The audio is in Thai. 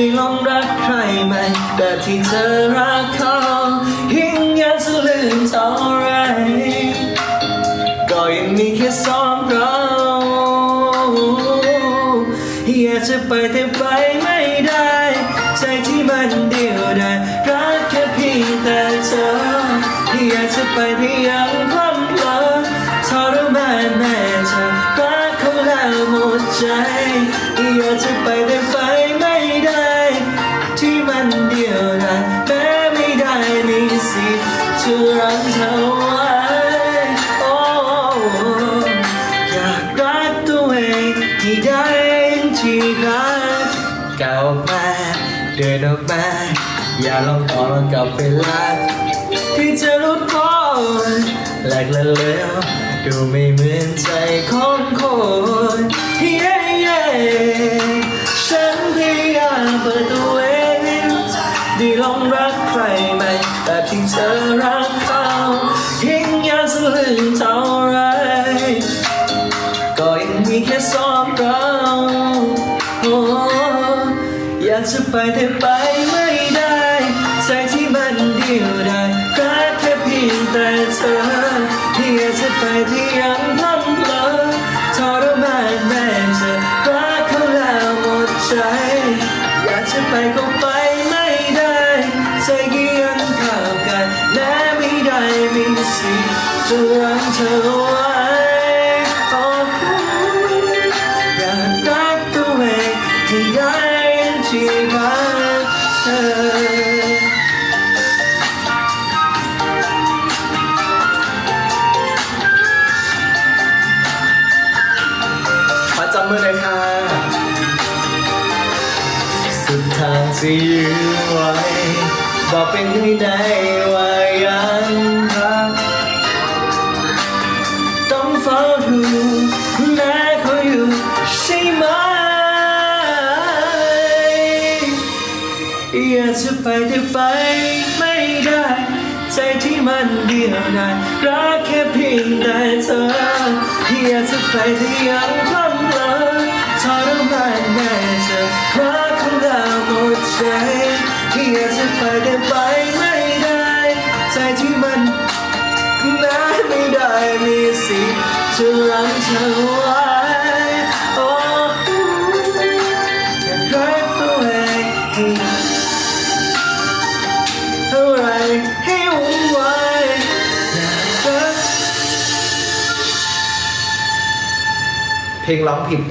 ได้ลองรักใครใหม่แบบที่เธอรักเขายิ่งอยากจะลืมเท่าไรก็ยังมีแค่สองเราอยากจะไปแต่ไปไม่ได้ ใจที่มันเดียวดายรักแค่เพียงแต่เธออยากจะไปที่ยังคล่ำเลอทรมานแม่เธอรักเขาแล้วหมดใจอยากจะไป จะรักเธอไว้โอ้อยากรักตัวเองที่ได้ที่รักก้าวออกมาเดินออกมาอย่าลองต่อลองกับเวลาที่จะรุดพ้นแหลกละเลวดูไม่เหมือนใจของคนเย้เย้ฉันพยายามเปิดตัว ลองรักใครใหม่แบบที่เธอรักเขายิ่งยากจะลืมเท่าไร ก็ยังมีแค่สองเราโอ้อยากจะไปแต่ไปไม่ได้ใจที่มันเดียวดายรักแค่เพียงแต่เธอที่อยากจะไปที่ยังพลังเพลอทรมานแม่เธอรักเขาแล้วหมดใจ จะรักเธอไว้โอ้อยากรักตัวเองที่ได้ที่รักเธอขอจับมือหน่อยค่ะ สุดทางที่ยืนไว้บอกเป็นให้ได้ว่ายังรอง อยากจะไปแต่ไปไม่ได้ ใจที่มันเดียวดายรักแค่เพียงแต่เธออยากจะไปที่ยังคล่ำเลอทรมานแม่เธอรักของเราหมดใจอยากจะไปแต่ไปไม่ได้ ใจที่มันแม้ไม่ได้มีสิทธิ์จะรักเธอ เพลงร้องผิด